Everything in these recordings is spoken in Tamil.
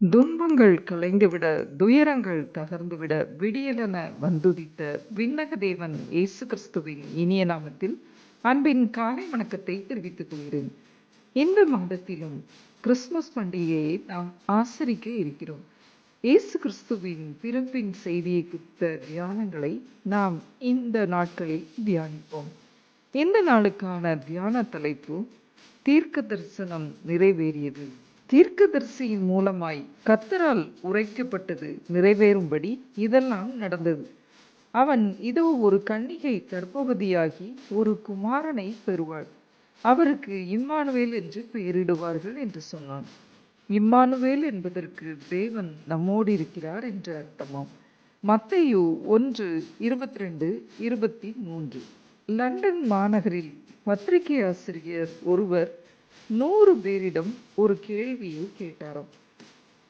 துன்பங்கள் கலைந்துவிட துயரங்கள் தகர்ந்துவிட விடியலென வந்துதித்த விண்ணக தேவன் இயேசு கிறிஸ்துவின் இனிய நாமத்தில் அன்பின் காலை வணக்கத்தை தெரிவித்துக் கொள்கிறேன். இந்த மாதத்திலும் கிறிஸ்துமஸ் பண்டிகையை நாம் ஆசரிக்க இருக்கிறோம். இயேசு கிறிஸ்துவின் பிறப்பின் செய்தியை குறித்த தியானங்களை நாம் இந்த நாட்களில் தியானிப்போம். இந்த நாளுக்கான தியான தலைப்பு தீர்க்க தரிசனம் நிறைவேறியது. தீர்க்கதரிசியின் மூலமாய் கத்தரால் உரைக்கப்பட்டது நிறைவேறும்படி இதெல்லாம் நடந்தது. அவன் இதோ ஒரு கன்னிகை கர்ப்பவதியாகி ஒரு குமாரனை பெறுவாள். அவருக்கு இம்மானுவேல் என்று பெயரிடுவார்கள் என்று சொன்னான். இம்மானுவேல் என்பதற்கு தேவன் நம்மோடு இருக்கிறார் என்று அர்த்தமாம். மத்தையு ஒன்று இருபத்தி ரெண்டு இருபத்தி மூன்று. லண்டன் மாநகரில் பத்திரிகை ஆசிரியர் ஒருவர் நூறு பேரிடம் ஒரு கேள்வியை கேட்டாராம்.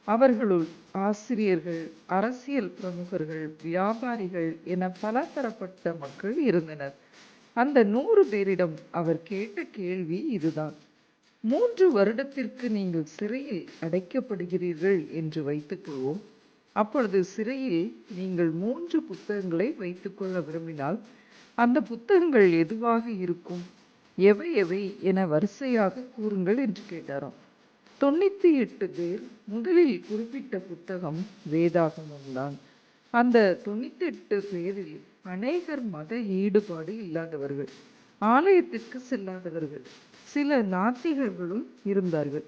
அவர்களுள் ஆசிரியர்கள் அரசியல் பிரமுகர்கள் வியாபாரிகள் என பலதரப்பட்ட மக்கள் இருந்தனர். அந்த நூறு பேரிடம் அவர் கேட்ட கேள்வி இதுதான். மூன்று வருடத்திற்கு நீங்கள் சிறையில் அடைக்கப்படுகிறீர்கள் என்று வைத்துக்கொள்வோம் அப்பொழுது சிறையில் நீங்கள் மூன்று புத்தகங்களை வைத்துக்கொள்ள விரும்பினால் அந்த புத்தகங்கள் எதுவாக இருக்கும்? எவை எவை என வரிசையாக கூறுங்கள் என்று கேட்டாராம். தொண்ணூத்தி எட்டு பேர் முதலில் குறிப்பிட்ட புத்தகம் வேதாகமம்தான் அந்த தொண்ணூத்தி எட்டு பேரில் அநேகர் மத ஈடுபாடு இல்லாதவர்கள் ஆலயத்திற்கு செல்லாதவர்கள் சில நாத்திகர்களும் இருந்தார்கள்.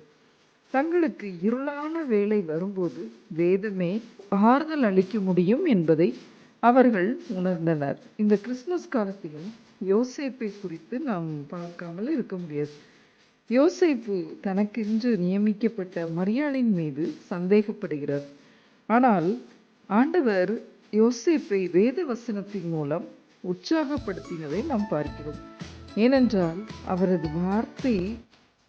தங்களுக்கு இருளான வேலை வரும்போது வேதமே ஆறுதல் அளிக்க முடியும் என்பதை அவர்கள் உணர்ந்தனர். இந்த கிறிஸ்துமஸ் காலத்திலும் யோசேப்பை குறித்து நாம் பார்க்காமல் இருக்க முடியாது. யோசேப்பு தனக்கென்று நியமிக்கப்பட்ட மரியாளின் மீது சந்தேகப்படுகிறார். ஆனால் ஆண்டவர் யோசேப்பை வேத வசனத்தின் மூலம் உற்சாகப்படுத்தினதை நாம் பார்க்கிறோம். ஏனென்றால் அவரது வார்த்தை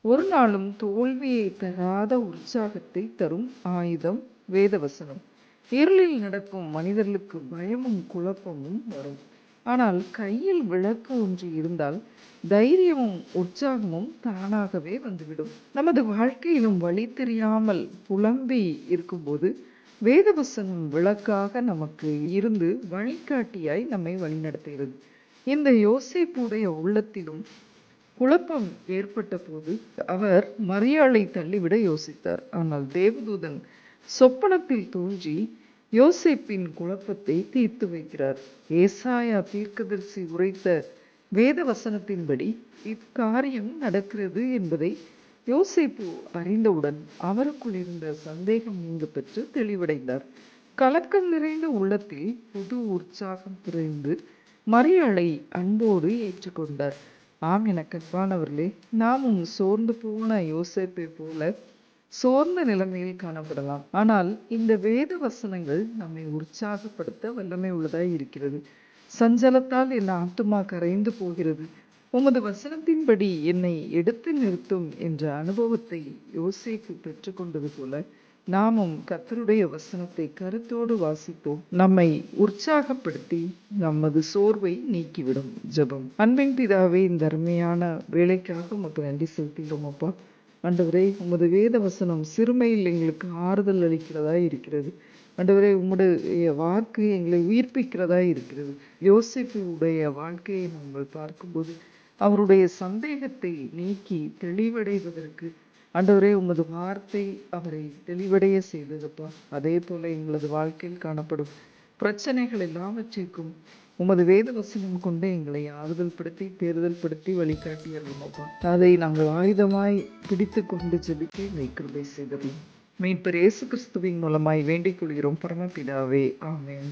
ஒரு நாளும் தோல்வியை தராத உற்சாகத்தை தரும் ஆயுதம் வேதவசனம் இருளில் நடக்கும் மனிதர்களுக்கு பயமும் குழப்பமும் வரும். ஆனால் கையில் விளக்கு ஒன்று இருந்தால் தைரியமும் உற்சாகமும் தானாகவே வந்துவிடும். நமது வாழ்க்கையிலும் வழி தெரியாமல் புலம்பி இருக்கும்போது வேதவசனம் விளக்காக நமக்கு இருந்து வழிகாட்டியாய் நம்மை வழிநடத்துகிறது. இந்த யோசிப்புடைய உள்ளத்திலும் குழப்பம் ஏற்பட்ட போது அவர் மரியாளை தள்ளிவிட யோசித்தார். ஆனால் தேவதூதன் சொப்பனத்தில் தோன்றி யோசிப்பின் குழப்பத்தை தீர்த்து வைக்கிறார். ஏசாயா தீர்க்கதரிசி உரைத்த வேத வசனத்தின்படி இக்காரியம் நடக்கிறது என்பதை யோசிப்பு அறிந்தவுடன் அவருக்குள் இருந்த சந்தேகம் நீங்க பெற்று தெளிவடைந்தார். கலக்கம் நிறைந்த உள்ளத்தில் புது உற்சாகம் புரிந்து மரியாளை அன்போடு ஏற்றுக்கொண்டார். ஆம் என கற்பானவர்களே நாமும் சோர்ந்து போன யோசிப்பை போல சோர்ந்த நிலைமையில் காணப்படலாம். ஆனால் இந்த வேத வசனங்கள் நம்மை உற்சாகப்படுத்த வல்லமை உள்ளதாய் இருக்கிறது. சஞ்சலத்தால் என் ஆத்துமா கரைந்து போகிறது. உமது வசனத்தின்படி என்னை எடுத்து நிறுத்தும் என்ற அனுபவத்தை யோசிக்கு பெற்றுக்கொண்டது போல நாமும் கத்தருடைய வசனத்தை கருத்தோடு வாசித்தோம் நம்மை உற்சாகப்படுத்தி நமது சோர்வை நீக்கிவிடும் ஜபம். அன்பின் பிதாவே இந்த அருமையான வேலைக்காக உமக்கு நன்றி செலுத்துகிறோம் அப்பா. ஆண்டவரே உமது வேத வசனம் சிறுமையில் எங்களுக்கு ஆறுதல் அளிக்கிறதா இருக்கிறது. ஆண்டவரே உம்முடைய வாக்கு எங்களை உயிர்ப்பிக்கிறதா இருக்கிறது. யோசிப்புடைய வாழ்க்கையை நாங்கள் பார்க்கும்போது அவருடைய சந்தேகத்தை நீக்கி தெளிவடைவதற்கு ஆண்டவரே உமது வார்த்தை அவரை தெளிவடைய செய்ததுப்பா? அதே போல எங்களது வாழ்க்கையில் காணப்படும் பிரச்சனைகள் எல்லாவற்றிற்கும் உமது வேத வசனம் கொண்டு எங்களை ஆறுதல் படுத்தி தேர்தல் படுத்தி வழிகாட்டி அருள்மப்பா அதை நாங்கள் ஆயுதமாய் பிடித்து கொண்டு ஜெபிக்க எங்களை கிருபை செய்தது மீட்பர் இயேசு கிறிஸ்துவின் மூலமாய் வேண்டிக் கொள்கிறோம் பரமபிதாவே. ஆமேன்.